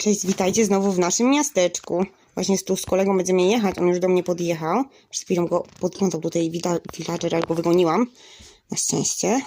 Cześć, witajcie znowu w naszym miasteczku. Właśnie tu z kolegą będziemy jechać, on już do mnie podjechał. Przed chwilą go podglądał tutaj wita- villager, ale go wygoniłam. Na szczęście.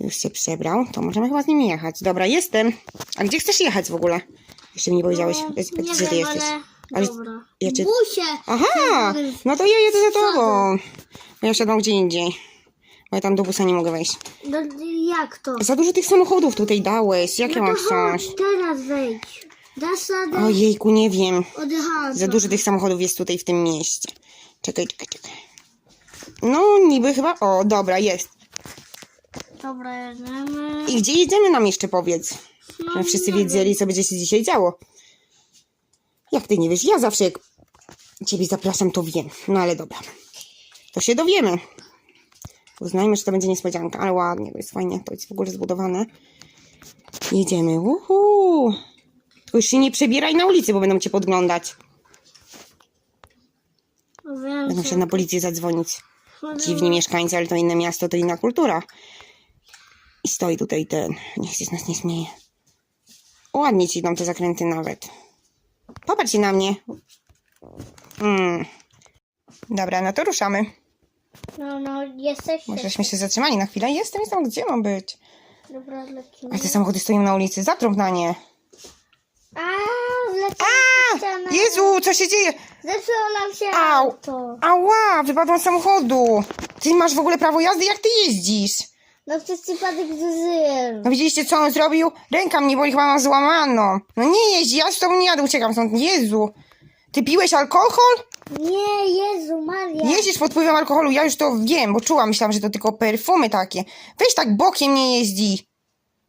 Już się przebrał, to możemy chyba z nim jechać. Dobra, jestem. A gdzie chcesz jechać w ogóle? Jeszcze mi nie powiedziałeś, No, gdzie nie ty wiem, jesteś. ale... Ale Dobra. ja cię- Busie! Aha, no to ja jedę za tobą. Bo ja siadam gdzie indziej. Bo ja tam do busa nie mogę wejść. No, jak to? Za dużo tych samochodów tutaj dałeś. Jak ja No mam to chodź, wsiąść? teraz wejdź. Dasz radę? Ojejku, nie wiem. Odjechałam. Za dużo tych samochodów jest tutaj w tym mieście. Czekaj, czekaj, czekaj. No, niby chyba. O, dobra, jest. Dobra, jedziemy. I gdzie jedziemy nam jeszcze powiedz? No, Żeby wszyscy nie wiedzieli, co będzie się dzisiaj działo. Jak ty nie wiesz? Ja zawsze jak ciebie zapraszam, to wiem. No ale dobra. To się dowiemy. Uznajmy, że to będzie niespodzianka, ale ładnie, to jest fajnie, to jest w ogóle zbudowane. Jedziemy, uhu. Tylko już się nie przebieraj na ulicy, bo będą cię podglądać. wiem. Będą się na policję zadzwonić. Dziwni mieszkańcy, ale to inne miasto, to inna kultura. I stoi tutaj ten. Niech się z nas nie śmieje. Ładnie ci idą te zakręty nawet. Popatrzcie na mnie. Mm. Dobra, no to ruszamy. No, no, jesteś. Możeśmy się zatrzymali na chwilę. Jestem, jestem, gdzie mam być? Dobra, lecimy. A te samochody stoją na ulicy. Zatrąb na nie. A. A! Jezu, co się dzieje? Zepsuło nam się Au! auto. Ała, wypadłam z samochodu. Ty masz w ogóle prawo jazdy? Jak ty jeździsz? No przez przypadek zużyłem. No widzieliście, co on zrobił? Ręka mnie boli, chyba mam złamaną. No nie jeździ, ja z tobą nie jadę, uciekam stąd. Jezu. Ty piłeś alkohol? Nie, Jezu, Maria. Jeździsz pod wpływem alkoholu, ja już to wiem, bo czułam, myślałam, że to tylko perfumy takie. Weź tak bokiem nie jeździ.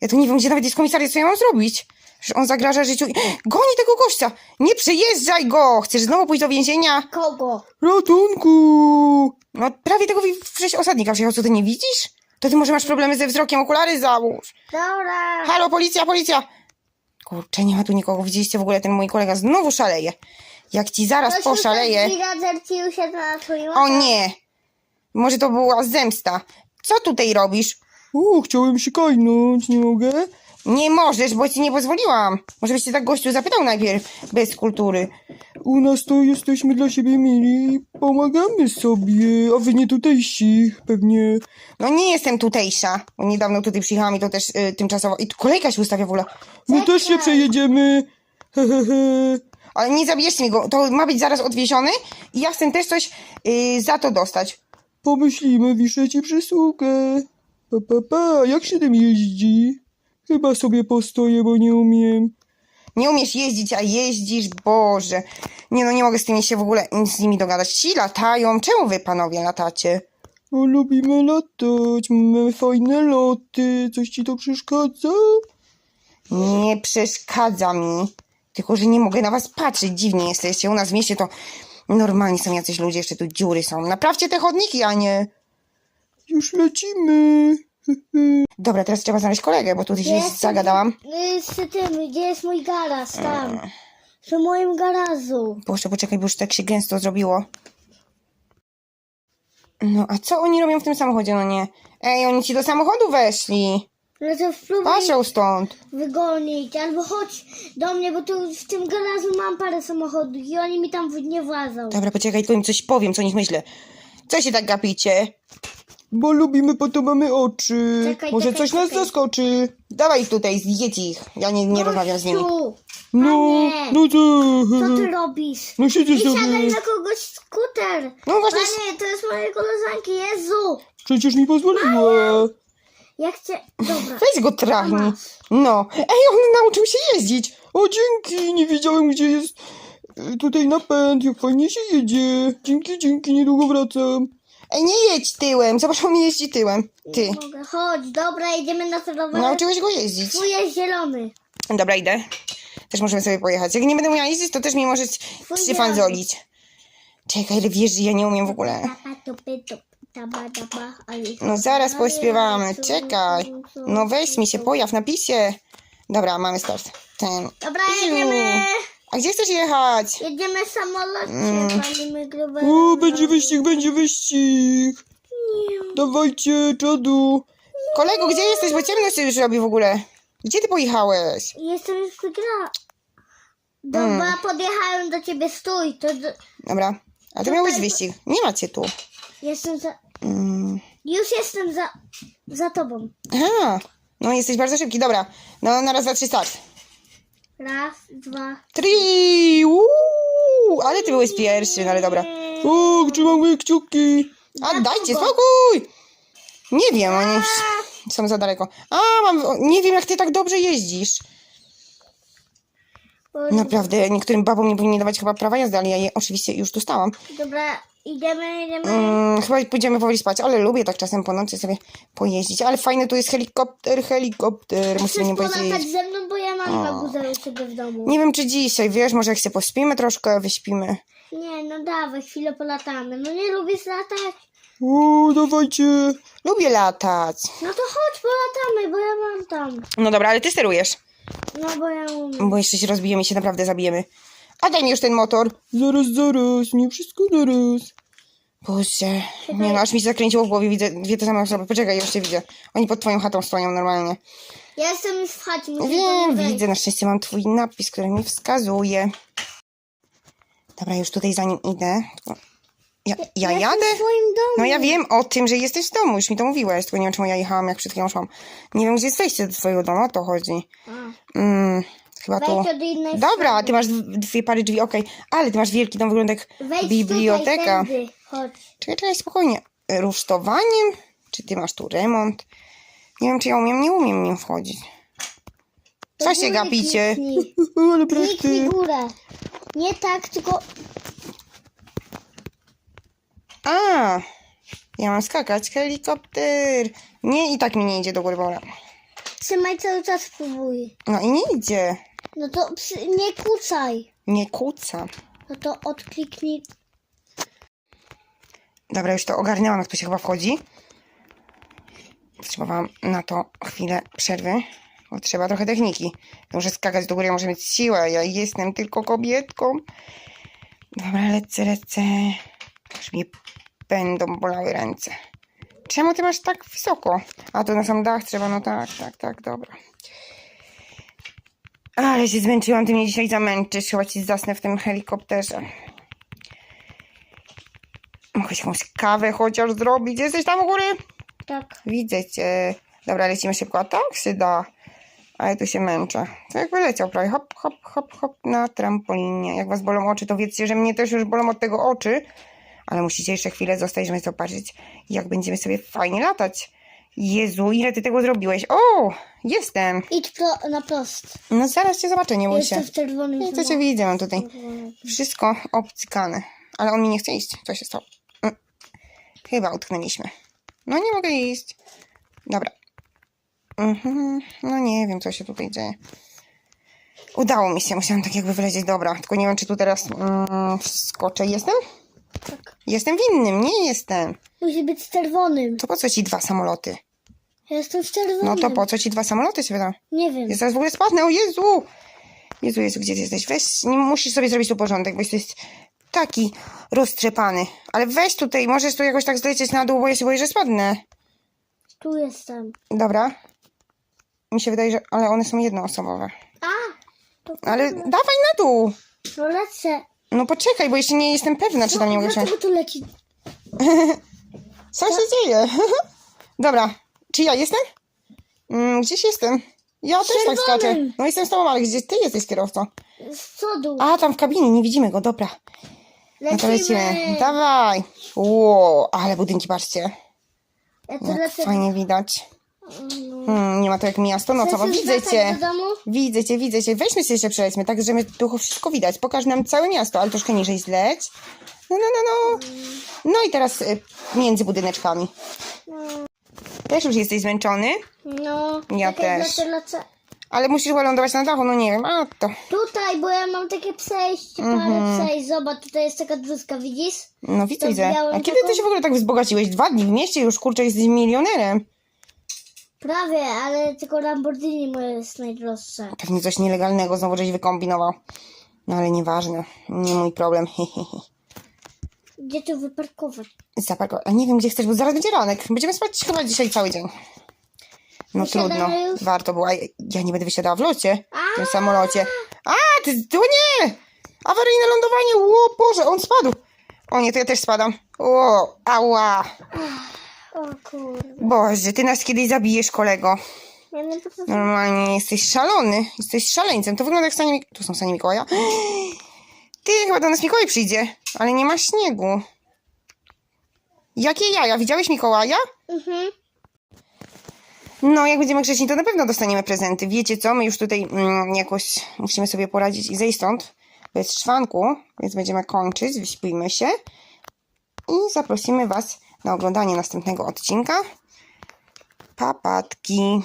Ja to nie wiem, gdzie nawet jest komisariat, co ja mam zrobić. Że on zagraża życiu. Goni tego gościa! Nie przejeżdżaj go! Chcesz znowu pójść do więzienia? Kogo? Ratunku! No prawie tego wrześ osadnika przyjechał, co ty nie widzisz? To ty może masz problemy ze wzrokiem, okulary załóż. Dobra. Halo, policja, policja! Kurczę, nie ma tu nikogo. Widzieliście w ogóle, ten mój kolega znowu szaleje. Jak ci zaraz poszaleje... Villager ci na twoim O nie! Może to była zemsta. Co tutaj robisz? O, chciałem się kajnąć, nie mogę? Nie możesz, bo ci nie pozwoliłam. Może byś się tak gościu zapytał najpierw, bez kultury. U nas to jesteśmy dla siebie mili i pomagamy sobie, a wy nie tutejsi, pewnie. No nie jestem tutejsza, bo niedawno tutaj przyjechałam i to też y, tymczasowo. I tu kolejka się ustawia w ogóle. My też się przejedziemy. Hehehe. Ale nie zabierzcie mi go, to ma być zaraz odwieziony i ja chcę też coś y, za to dostać. Pomyślimy, wiszę ci przysługę. Pa, pa, pa, jak się tym jeździ? Chyba sobie postoję, bo nie umiem. Nie umiesz jeździć, a jeździsz, Boże. Nie no, nie mogę z tymi się w ogóle z nimi dogadać. Ci latają, czemu wy panowie latacie? O, lubimy latać, mamy fajne loty. Coś ci to przeszkadza? Nie przeszkadza mi. Tylko, że nie mogę na was patrzeć. Dziwnie jesteście. U nas w mieście to normalnie są jacyś ludzie, jeszcze tu dziury są. Naprawcie te chodniki, a nie... Już lecimy. Dobra, teraz trzeba znaleźć kolegę, bo tutaj się Jestem- zagadałam. Y, Z tym, gdzie jest mój garaż? Tam. Przy moim garażu. Proszę, poczekaj, bo już tak się gęsto zrobiło. No, a co oni robią w tym samochodzie? No nie. Ej, oni ci do samochodu weszli. No to spróbuj stąd. wygonić, albo chodź do mnie, bo tu w tym garażu mam parę samochodów i oni mi tam w- nie władzą. Dobra, poczekaj, tylko im coś powiem, co o nich myślę. Co się tak gapicie? Bo lubimy, po to mamy oczy. Czekaj, Może czekaj, coś nas czekaj. zaskoczy. Dawaj tutaj, zjedź ich. Ja nie, nie rozmawiam z nimi. No, Panie, no co? co ty robisz? No siadaj sobie. na kogoś skuter. No właśnie, Panie, to jest mojej koleżanki, Jezu. Przecież mi pozwoliła. Jak cię... Dobra. weź go. Masz. No. Ej, on nauczył się jeździć. O, dzięki, nie wiedziałem, gdzie jest y, tutaj napęd, jak fajnie się jedzie. Dzięki, dzięki, niedługo wracam. Ej, nie jedź tyłem. Zobacz, on jeździ tyłem. Ty. Mogę. Chodź, dobra, idziemy na rower. Nauczyłeś go jeździć. Twój jest zielony. Dobra, idę. Też możemy sobie pojechać. Jak nie będę umiała jeździć, to też mi możesz przyfanzolić. Czekaj, ale wiesz, że ja nie umiem w ogóle. No zaraz pośpiewamy, czekaj. No weź mi się, pojaw, napisie. Dobra, mamy start. Ten. Dobra, jedziemy. A gdzie chcesz jechać? Jedziemy w samolocie, Mm. palimy grubę. O, będzie wyścig, będzie wyścig. Dawajcie, czadu. Kolego, gdzie jesteś? Bo ciemno się już robi w ogóle. Gdzie ty pojechałeś? Jestem już wygra. Dobra, Mm. podjechałem do ciebie, stój. To do... Dobra. A to miał być wyścig. Nie macie tu. Jestem za... Mm. Już jestem za... za tobą. Aha. No jesteś bardzo szybki. Dobra. No na raz, dwa, trzy, start. Raz, dwa. Trzy! Uuu, ale ty byłeś pierwszy, no ale dobra. O, trzymam moje kciuki. A dajcie spokój! Nie wiem, oni są za daleko. A, mam, nie wiem jak ty tak dobrze jeździsz. Naprawdę, niektórym babom nie powinni dawać chyba prawa jazdy, ale ja je oczywiście już dostałam. Dobra, idziemy, idziemy. Mm, chyba pójdziemy powoli spać, ale lubię tak czasem po nocy sobie pojeździć. Ale fajny tu jest helikopter, helikopter, musimy Chcesz nie polatać powiedzieć. ze mną, bo ja mam maguzę u ciebie w domu. Nie wiem czy dzisiaj, wiesz, może jak się pospimy troszkę, wyśpimy. Nie, no dawaj, chwilę polatamy. No nie lubisz latać? O, dawajcie. Lubię latać. No to chodź, polatamy, bo ja mam tam. No dobra, ale ty sterujesz, No bo ja umiem. bo jeszcze się rozbijemy i się naprawdę zabijemy. A daj mi już ten motor. Zaraz, zaraz, nie wszystko naraz. Boże, nie no, aż mi się zakręciło w głowie, widzę dwie te same osoby. Poczekaj, już cię widzę. Oni pod twoją chatą stoją normalnie. Ja jestem już w chacie, muszę Wiem, widzę, na szczęście mam twój napis, który mi wskazuje. Dobra, już tutaj za nim idę. Tylko- Ja, ja jestem jadę? w swoim domu. No ja wiem o tym, że jesteś w domu, już mi to mówiłaś, tylko nie wiem, czemu ja jechałam, jak przed chwilą szłam. Nie wiem, gdzie jest wejście do twojego domu, o to chodzi. A, Mm, chyba tu. Wejdź od innej Dobra, ty masz dw- dwie pary drzwi, okej. Ale ty masz wielki dom, wygląda jak Wejdź biblioteka. Tutaj, tędy. Chodź. Czekaj, czekaj, spokojnie. Rusztowaniem? Czy ty masz tu remont? Nie wiem, czy ja umiem, nie umiem nim wchodzić. Do Co się góry gapicie? Kliknij. Ale Kliknij górę. Nie tak, tylko A, ja mam skakać. Helikopter. Nie, i tak mi nie idzie do góry, dobra. Trzymaj cały czas, spróbuj. No i nie idzie. No to przy... nie kucaj. Nie kłóca. No to odkliknij. Dobra, już to ogarnęłam, jak to się chyba wchodzi. Potrzebowałam na to chwilę przerwy, bo trzeba trochę techniki. Muszę skakać do góry, ja muszę mieć siłę. Ja jestem tylko kobietką. Dobra, lecę, lecę. Już mi będą bolały ręce. Czemu ty masz tak wysoko? A to na sam dach trzeba, no tak, tak, tak, dobra. Ale się zmęczyłam, ty mnie dzisiaj zamęczysz. Chyba ci zasnę w tym helikopterze. Mogę jakąś kawę chociaż zrobić. Jesteś tam u góry? Tak. Widzę cię. Dobra, lecimy szybko. A tak się da. Ale tu się męczę. To jakby leciał prawie. Hop, hop, hop, hop na trampolinie. Jak was bolą oczy, to wiedzcie, że mnie też już bolą od tego oczy. Ale musicie jeszcze chwilę zostać, żeby zobaczyć, jak będziemy sobie fajnie latać. Jezu, ile ty tego zrobiłeś? O, jestem. Idź pro... na prost. No zaraz cię zobaczę, nie bój się. Jestem w czerwonym Nie, to cię widzę, mam tutaj. Wszystko obcykane. Ale on mi nie chce iść. Co się stało? Mm. Chyba utknęliśmy. No nie mogę iść. Dobra. Mhm. No nie wiem, co się tutaj dzieje. Udało mi się, musiałam tak jakby wlecieć. Dobra, tylko nie wiem, czy tu teraz mm, skoczę. Jestem? Tak. Jestem w innym, nie jestem. Musi być z czerwonym. To po co ci dwa samoloty? Ja jestem w czerwonym. No to po co ci dwa samoloty pytam? Nie wiem. Ja zaraz w ogóle spadnę, o Jezu! Jezu, Jezu, gdzie ty jesteś? Weź, nie musisz sobie zrobić tu porządek, bo jesteś taki roztrzepany. Ale weź tutaj, możesz tu jakoś tak zlecieć na dół, bo ja się boję, że spadnę. Tu jestem. Dobra. Mi się wydaje, że... Ale one są jednoosobowe. A! To... Ale dawaj na dół! No lecę. No poczekaj, bo jeszcze nie jestem pewna, czy tam nie mogę wsiąść. Dlaczego tu leci? Co się dzieje? Dobra. Czy ja jestem? Mm, gdzieś jestem. Ja też tak skaczę. No jestem z tobą, ale gdzie ty jesteś kierowcą? Z przodu. A, tam w kabinie, nie widzimy go, dobra. No to lecimy. Lecimy. Dawaj. Ło, ale budynki, patrzcie. Ja tu Jak lecę. fajnie widać. Hmm, nie ma to jak miasto nocowo. Chcesz Widzę wracać cię. do domu? Widzę cię, widzę cię. Weźmy się jeszcze przelećmy, tak żeby tu wszystko widać. Pokaż nam całe miasto, ale troszkę niżej zleć. No, no, no, no. No i teraz y, między budyneczkami. Też już jesteś zmęczony, No. Ja czekaj, też. Ale musisz chyba lądować na dachu, no nie wiem, a to. Tutaj, bo ja mam takie przejście, parę Mhm. przejść. Zobacz, tutaj jest taka drzuzka, widzisz? No widzę, widzę. A kiedy ty taką- się w ogóle tak wzbogaciłeś? Dwa dni w mieście już, kurczę, jesteś milionerem. Prawie, ale tylko Lamborghini moje jest najdroższe. Pewnie coś nielegalnego znowu żeś wykombinował. No ale nieważne, nie mój problem. Gdzie tu wyparkować? Zaparkować. A nie wiem, gdzie chcesz, bo zaraz będzie ranek. Będziemy spać chyba dzisiaj cały dzień. No Wysiadamy trudno. już? Warto było. A ja nie będę wysiadała w locie. W tym samolocie. A, ty, o nie! Awaryjne lądowanie, o Boże, on spadł. O nie, to ja też spadam. O, ała. O kurde. Boże, ty nas kiedyś zabijesz, kolego. Ja nie potrafię. Normalnie jesteś szalony. Jesteś szaleńcem. To wygląda jak stanie Mik- Tu są stanie Mikołaja. Ty, chyba do nas Mikołaj przyjdzie. Ale nie ma śniegu. Jakie jaja? Widziałeś Mikołaja? Mhm. No, jak będziemy grzeczni, to na pewno dostaniemy prezenty. Wiecie co? My już tutaj mm, jakoś musimy sobie poradzić i zejść stąd bez szwanku, więc będziemy kończyć. Wyśpijmy się i zaprosimy Was na oglądanie następnego odcinka. Papatki.